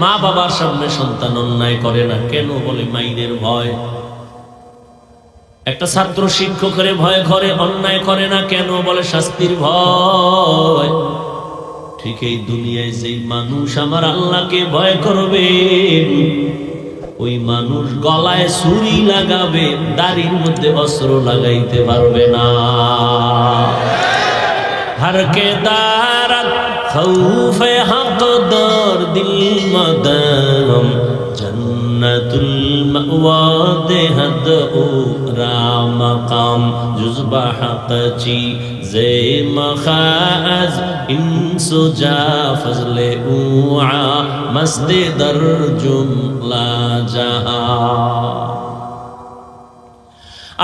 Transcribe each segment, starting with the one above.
মা বাবার সামনে সন্তান অন্যায় করে না। কেন বলে মাইনের ভয়? একটা ছাত্র শিক্ষকের ভয় ঘরে অন্যায় করে না, কেন বলে শাস্তির ভয়? ঠিক এই দুনিয়ায় যেই মানুষ আমার আল্লাহকে ভয় করবে, ওই মানুষ গলায় ছুরি লাগাবে, দাড়ির মধ্যে অস্ত্র লাগাইতে পারবে না। হারকে দাঁড়া খৌফে হাত দা المدام جنة المأوى دهد أورا مقام جزب حقتي زي مخاز إنس جا فضل أوعا مست در جملة جهان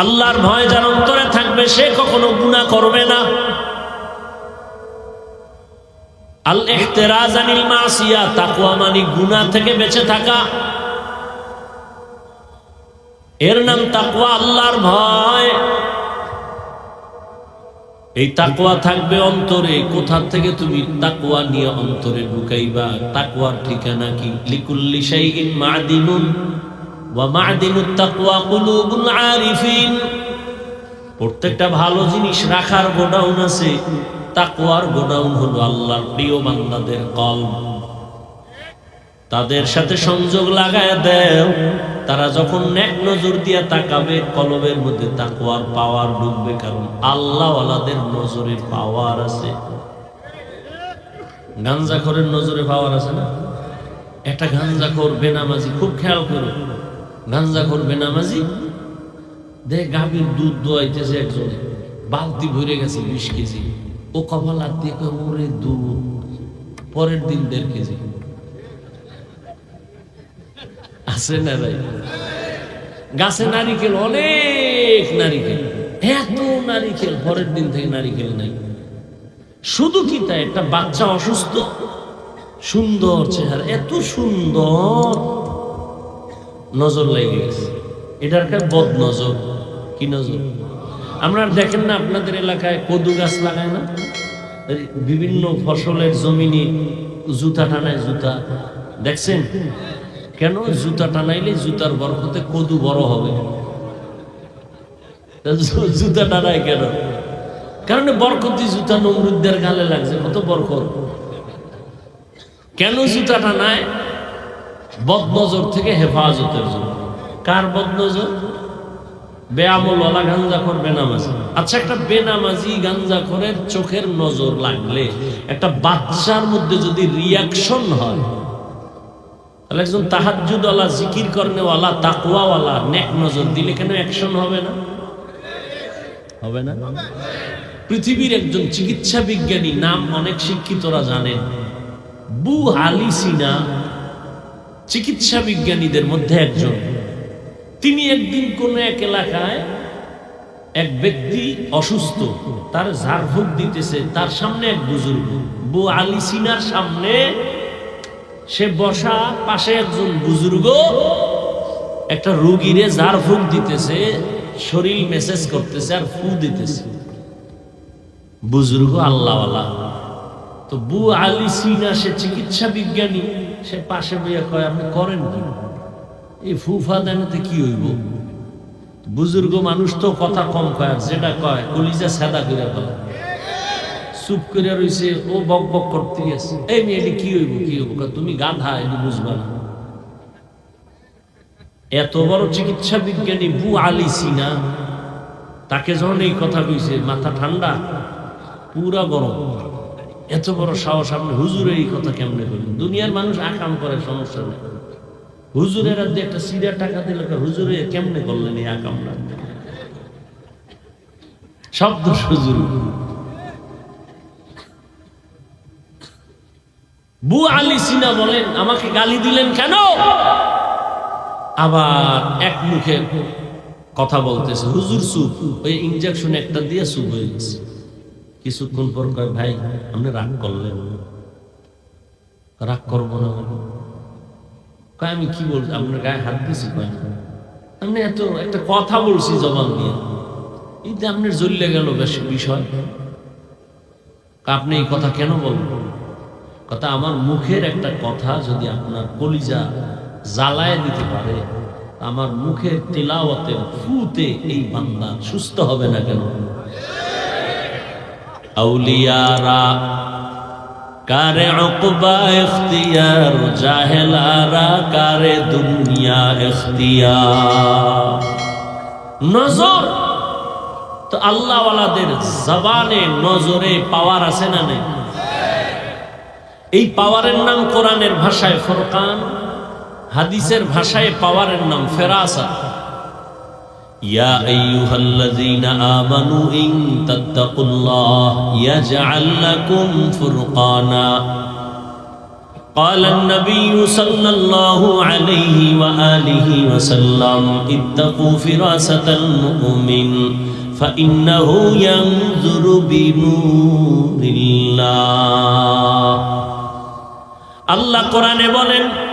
আল্লাহর ভয় যার অন্তরে থাকবে সে কখনো গুণা করবে না তাকওয়া থাকবে অন্তরে। কোথা থেকে তুমি তাকওয়া নিয়ে অন্তরে ঢুকাইবা? তাকওয়ার ঠিকানা কি? লিকুল্লি প্রত্যেকটা ভালো জিনিস রাখার গোডাউন আছে। তাকওয়ার গোডাউন হলো আল্লাহর প্রিয় বান্দাদের কলব। তাদের সাথে সংযোগ লাগায় দেও। তারা যখন নেক নজর দিয়ে তাকাবে, কলবের মধ্যে তাকওয়ার পাওয়ার ঢুকবে কারণ আল্লাহওয়ালাদের নজরে পাওয়ার আছে। গাঞ্জাখরের নজরে পাওয়ার আছে না? একটা গাঞ্জাখোর বেনামাজি, খুব খেয়াল করো। গাঞ্জাখোর বেনামাজি, দেখ গাভীর দুধ দোয়াইতেছে একজন। বালতি ভরে গেছে বিশ কেজি। ও কপাল দিয়ে কয়, ওরে পরের দিন দেড় কেজি আছে না ভাই গাছে নারিকেল অনেক নারিকেল। এত নারিকেল পরের দিন থেকে নারিকেল নাই। শুধু কি তাই? একটা বাচ্চা অসুস্থ সুন্দর চেহারা এত সুন্দর। নজর লেগে গেছে। এটার কাছে বদ নজর কি নজর? আপনারা দেখেন না, আপনাদের এলাকায় কদু গাছ লাগায় না? বিভিন্ন ফসলের জমিনে জুতা টানায় জুতা। দেখছেন? কেন জুতা টানাইলে জুতার বরফতে কদু বড় হবে? জুতা টানায় কেন? কারণ বরকতি জুতা নমরুদ্দের গালে লাগছে, কত বরকত। কেন জুতা টানায়? বদনজর থেকে হেফাজতের জন্য। কার বদনজর? বেআমলওয়ালা গাঞ্জাখর বেনামাজি আচ্ছা একটা বেনামাজি গাঞ্জাখরের চোখের নজর লাগলে একটা বাচ্চার মধ্যে যদি রিয়াকশন হয়, তাহলে একজন তাহাজুদওয়ালা জিকির করনেওয়ালা তাকুয়াওয়ালা নেক নজর দিলে কেন অ্যাকশন হবে না? হবে না? পৃথিবীর একজন চিকিৎসা বিজ্ঞানী, নাম অনেক শিক্ষিতরা জানেন বু আলি সিনা চিকিৎসা বিজ্ঞানীদের মধ্যে একজন। তিনি একদিন কোন এক এলাকায় এক ব্যক্তি অসুস্থ, তার ঝাড়ফুঁক দিতেছে, তার সামনে এক বুজুর্গ। বু আলী সিনার সামনে সে বসা পাশে একজন বুজুর্গ একটা রুগীরে ঝাড়ফুঁক দিতেছে, শরীর মেসেজ করতেছে আর ফু দিতেছে। বুজুর্গ আল্লাহওয়ালা। তো বু আলী সিনা, সে চিকিৎসা বিজ্ঞানী, সে পাশে বইয়া কয়, আপনি করেন কি? এই ফুফা দেনাতে কি হইব? বুজুর্গ মানুষ তো কথা কম কয়, যেটা কয়, কলিজা সাদা করে ফেলে চুপ করে রইছে, ও বক বক করতে গেছে। এই মেয়ে এটি কি হইব কি হইব? তুমি গাধা, এটি বুঝবা না। এত বড় চিকিৎসা বিজ্ঞানী বু আলী সিনা, তাকে যখন এই কথা কইছে, মাথা ঠান্ডা, পুরা গরম। এত বড় সাহস, আপনি হুজুরে এই কথা কেমনে করলেন দুনিয়ার মানুষ আকাম করে, সমস্যা নেই। হুজুরের হাতে একটা সিরিয়া টাকা দিল হুজুরে, কেমনে করলেন এই আকামটা শব্দ হুজুর। বু আলী সিনা বলেন, আমাকে গালি দিলেন কেন? আবার এক মুখে কথা বলতেছে, হুজুর সুপ ওই ইঞ্জেকশন একটা দিয়ে সুপ হয়ে গেছে। কিছুক্ষণ পর কয়, ভাই, আপনি রাগ করলেন রাগ করব না। কয়, আমি কি বলছি আপনার গায়ে হাত দিছি কয়? আপনি এত, একটা কথা বলছি জবান দিয়ে। এতে আপনার জ্বললে গেল বেশ বিষয়। আপনি এই কথা কেন বলবেন কথা আমার মুখের একটা কথা যদি আপনার কলিজা জ্বালায় দিতে পারে, আমার মুখের তেলাওয়াতের ফুতে এই বান্দা সুস্থ হবে না কেন? আউলিয়ারা কারে অকবা এখতিয়ার জাহেলারা কারে দুনিয়া এখতিয়ার নজর! তো আল্লাহওয়ালাদের জবানে, নজরে পাওয়ার আছে না নেই? এই পাওয়ারের নাম কোরআনের ভাষায় ফরকান, হাদিসের ভাষায় পাওয়ারের নাম ফেরাসা। يا أيها الذين آمنوا إن تتقوا الله يجعل لكم فرقانا قال النبي صلى الله عليه وآله وسلم اتقوا فراسة المؤمن فإنه ينظر بنور الله الله قرآن بولن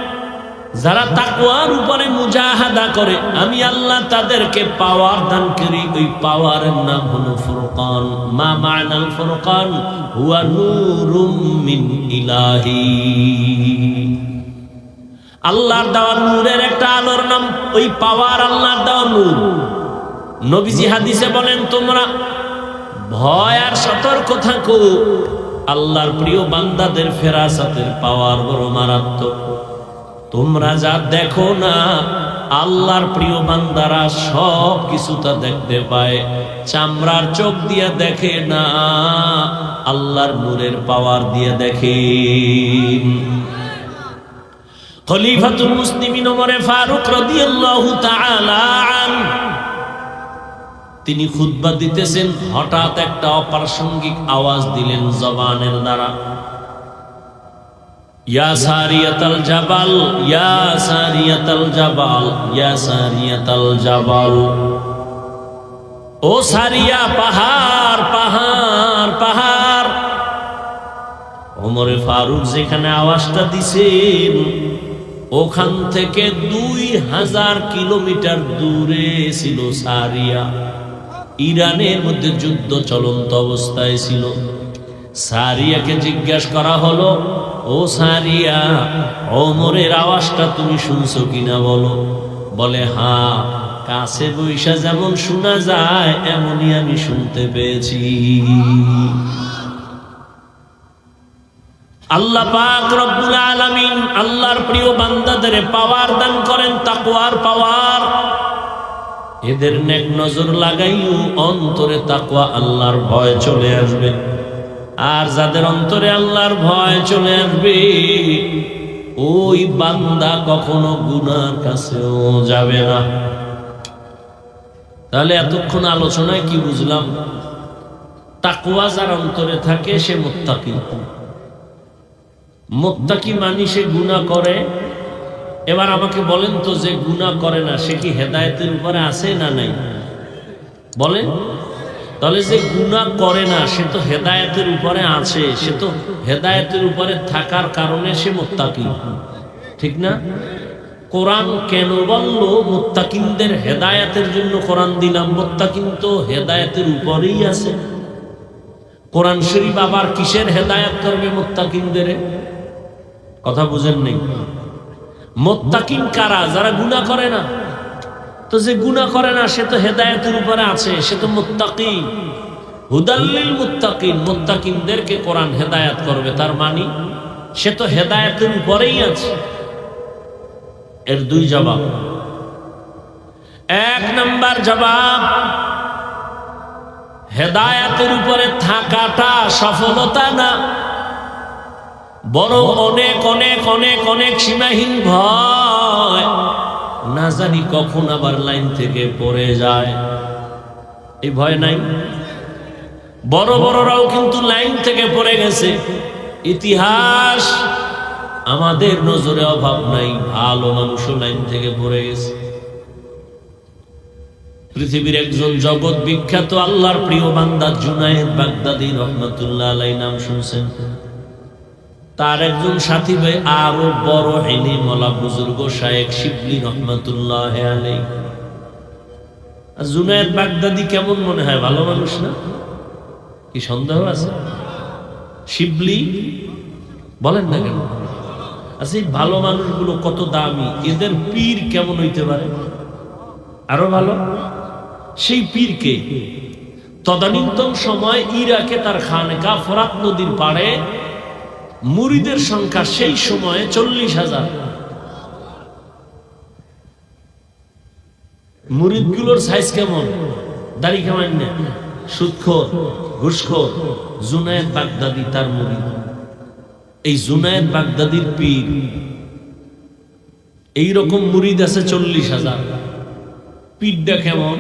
যারা তাকুয়ার উপরে মুজাহাদা করে, আমি আল্লাহ তাদেরকে পাওয়ার দান করি ওই পাওয়ারের নাম হলো ফুরকান। মা মানাল ফুরকান? হুয়া নূরুম মিন ইলাহি। আল্লাহর দেওয়া নূরের একটা আলোর নাম, ওই পাওয়ার আল্লাহর দেওয়া নূর। নবীজি হাদিসে বলেন, তোমরা ভয় আর সতর্ক থাকো। আল্লাহর প্রিয় বান্দাদের ফেরাসাতের পাওয়ার বড় মারাত্মক। তোমরা যা দেখো না, আল্লাহর প্রিয় বান্দারা সব কিছু তা দেখতে পায়। চামড়ার চোখ দিয়ে দেখে না, আল্লাহর নূরের পাওয়ার দিয়ে দেখে। খলিফাতুল মুসলিমিন ওমরে ফারুক রাদিয়াল্লাহু তাআলা তিনি খুতবা দিতেছেন, হঠাৎ একটা অপ্রাসঙ্গিক আওয়াজ দিলেন জবানের দ্বারা। ইয়া সারিয়াতাল জাবাল, ইয়া সারিয়াতাল জাবাল, ইয়া সারিয়াতাল জাবাল। ও সারিয়া, পাহাড় পাহাড় পাহাড়। ওমরে ফারুক যেখানে আওয়াজটা দিছেন, ওখান থেকে দুই হাজার কিলোমিটার দূরে ছিল সারিয়া। ইরানের মধ্যে যুদ্ধ চলন্ত অবস্থায় ছিল। সারিয়াকে জিজ্ঞেস করা হলো, ও সারিয়া, ওমরের আওয়াজটা তুমি শুনছো কিনা বলো? বলে হা কাছে বৈশা যেমন শোনা যায়, এমনই আমি শুনতে পেয়েছি। আল্লাহ পাক রব্বুল আলামিন আল্লাহর প্রিয় বান্দাদের পাওয়ার দান করেন, তাকওয়ার পাওয়ার। এদের নেক নজর লাগাইও অন্তরে তাকওয়া আল্লাহর ভয় চলে আসবে। আর যাদের অন্তরে আল্লাহর ভয় চলে আসবে, ওই বান্দা কখনো গুনার কাছেও যাবে না। তাহলে এতক্ষণ আলোচনায় কি বুঝলাম? তাকুয়া যার অন্তরে থাকে, সে মোত্তাকি। মোত্তাকি মানি সে গুণা করে। এবার আমাকে বলেন তো যে গুণা করে না, সে কি হেদায়তের উপরে আছে না নাই? বলেন। তাহলে যে গুণা করে না, সে তো হেদায়তের উপরে আছে, সে তো হেদায়তের উপরে থাকার কারণে সে মোত্তাকি। ঠিক না? কোরআন কেন বলল, মোত্তাকিনদের হেদায়াতের জন্য কোরআন দিলাম, মোত্তাকিন তো হেদায়াতের উপরেই আছে। কোরআন শরীফ আবার কিসের হেদায়াত করবে মোত্তাকিনদের? কথা বুঝেন নেই? মোত্তাকিন কারা? যারা গুণা করে না। তো যে গুণা করে না, সে তো হেদায়তের উপরে আছে, সে তো মুত্তাকি। হুদাল্লিল মুত্তাকিন, মুত্তাকিনদেরকে কোরআন হেদায়াত করবে, তার মানি সে তো হেদায়তের উপরেই আছে। এর দুই জবাব। এক নাম্বার জবাব, হেদায়াতের উপরে থাকাটা সফলতা না। বরং অনেক অনেক অনেক অনেক সীমাহীন ভয়। না জানি কখন আবার লাইন থেকে পড়ে যায়। এই ভয় নাই? বড় বড়রাও কিন্তু লাইন থেকে পড়ে গেছে। ইতিহাস আমাদের নজরে অভাব নাই, ভালো মানুষও লাইন থেকে পড়ে গেছে। পৃথিবীর একজন জগৎ বিখ্যাত আল্লাহর প্রিয় বান্দা জুনায়েদ বাগদাদি রহমতুল্লাহ আলাই নাম শুনছেন। তার একজন সাথী ভাই আরও বড় হেলি মলা বুজুর্গ শায়েক শিবলি রহমতুল্লাহ আলাই জুনায়েদ বাগদাদি কেমন মনে হয়? ভালো মানুষ না? কি সন্দেহ আছে? শিবলি? বলেন না কেন? আচ্ছা এই ভালো মানুষগুলো কত দামি? এদের পীর কেমন হইতে পারে? আরও ভালো? সেই পীরকে তদানীন্তন সময় ইরাকে তার খানকা ফরাত নদীর পাড়ে মুরিদের সংখ্যা সেই সময়ে চল্লিশ হাজার। মুরিদগুলোর সাইজ কেমন? দাড়ি কেমন না সুদখোর, ঘুষখোর বাগদাদি তার এই বাগদাদির পীর এই রকম মুরিদ আছে চল্লিশ হাজার। পীরটা কেমন?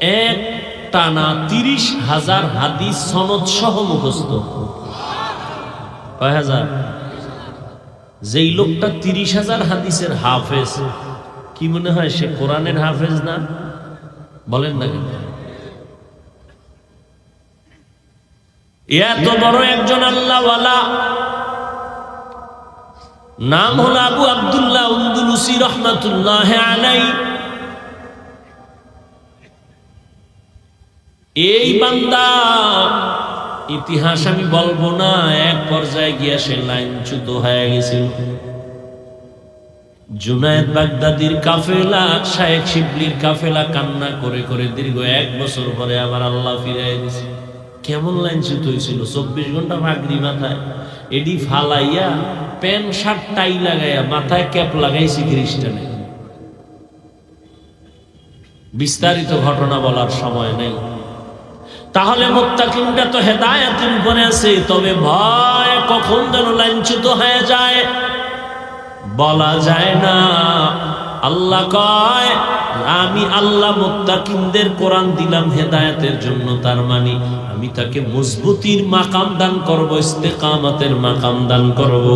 এক টানা তিরিশ হাজার হাদিস সনদ সহ মুখস্থ। কয় হাজার যেই লোকটা তিরিশ হাজার হাদিসের হাফেজ, কি মনে হয় সে কোরআনের হাফেজ না? বলেন না এত বড় একজন আল্লাহওয়ালা। নাম হল আবু আবদুল্লাহ উন্দুলুসি রহমাতুল্লাহ আলাই। এই বান্দা ইতিহাস আমি বলব না, এক পর্যায়ে গিয়া সে লাইনচ্যুত হয়ে গেছিল। জুনায়েদ বাগদাদির কাফেলা, শায়েখ শিবলির কাফেলা কান্না করে করে দীর্ঘ এক বছর পরে আবার আল্লাহ ফিরাই দিছে। কেমন লাইনচ্যুত হয়েছিল? চব্বিশ ঘণ্টা ভাগরি মাথায় এডি ফালাইয়া প্যান্ট শার্ট, টাই লাগাইয়া মাথায় ক্যাপ লাগাইছি খ্রিস্টানে। বিস্তারিত ঘটনা বলার সময় নেই। তাহলে মোত্তাকিনটা তো হেদায়াতের উপরে আছে তবে ভয় কখন যেন লাঞ্ছিত হয়ে যায়? বলা যায় না। আল্লাহ কয়, আমি আল্লাহ মোত্তাকিনদের কোরআন দিলাম হেদায়েতের জন্য, তার মানে আমি তাকে মজবুতির মাকাম দান করব, ইস্তেকামাতের মাকাম দান করব।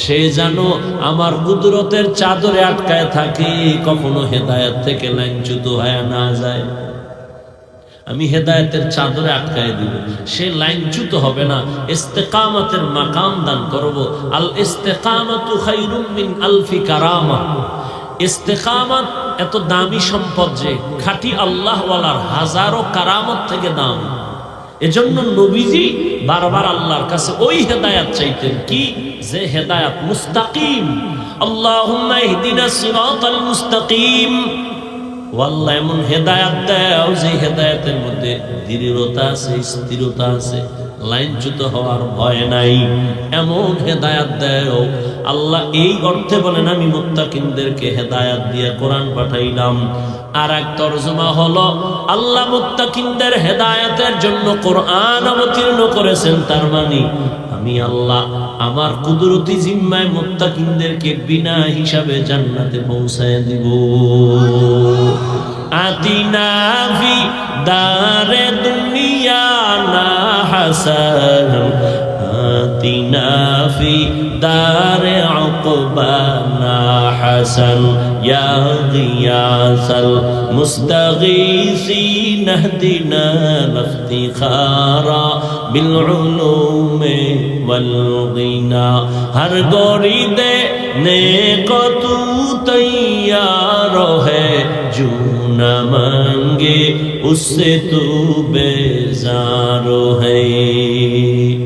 সে যেন আমার কুদরতের চাদরে আটকায় থাকে, কখনো হেদায়েত থেকে লাঞ্ছিত হয়ে না যায়। আমি হেদায়তের চাদরে আটকায় দিব। সে লাইনচ্যুত হবে না। ইস্তেকামতের মাকাম দান করব। আল ইস্তেকামাতু খাইরুম মিন আলফি কারামা। ইস্তেকামত এত দামি সম্পদ যে খাঁটি আল্লাহওয়ালার হাজারো কারামত থেকে দাম। এজন্য নবীজি বারবার আল্লাহর কাছে ওই হেদায়াত চাইতেন কি? যে হেদায়াত মুস্তাকিম। সিরাতাল মুস্তাকিম। ওয়াল্লাহ এমন হেদায়াত দেও যে হেদায়াতের মধ্যে দৃঢ়তা আছে স্থিরতা আছে। লাইনচ্যুত হওয়ার ভয় নাই। এমন হেদায়াত দেও। আল্লাহ এই অর্থে বলেন, আমি মুত্তাকিনদেরকে হেদায়াত দিয়ে কোরআন পাঠাইলাম। আর এক তর্জমা হলো, আল্লাহ মুত্তাকিনদের হেদায়াতের জন্য কোরআন অবতীর্ণ করেছেন, তার মানে আমি আল্লাহ আমার কুদরতি জিম্মায় মুত্তাকিনদেরকে বিনা হিসাবে জান্নাতে পৌঁছায় দিব। آتنا في دار دنيانا حسنا آتنا في دار عقبانا حسن يا غياث المستغيثين اهدنا الافتخار بالعلوم والغنى هر غوري دے نیک تو تیار ہے جو نہ مانگے اس سے تو بیزار ہے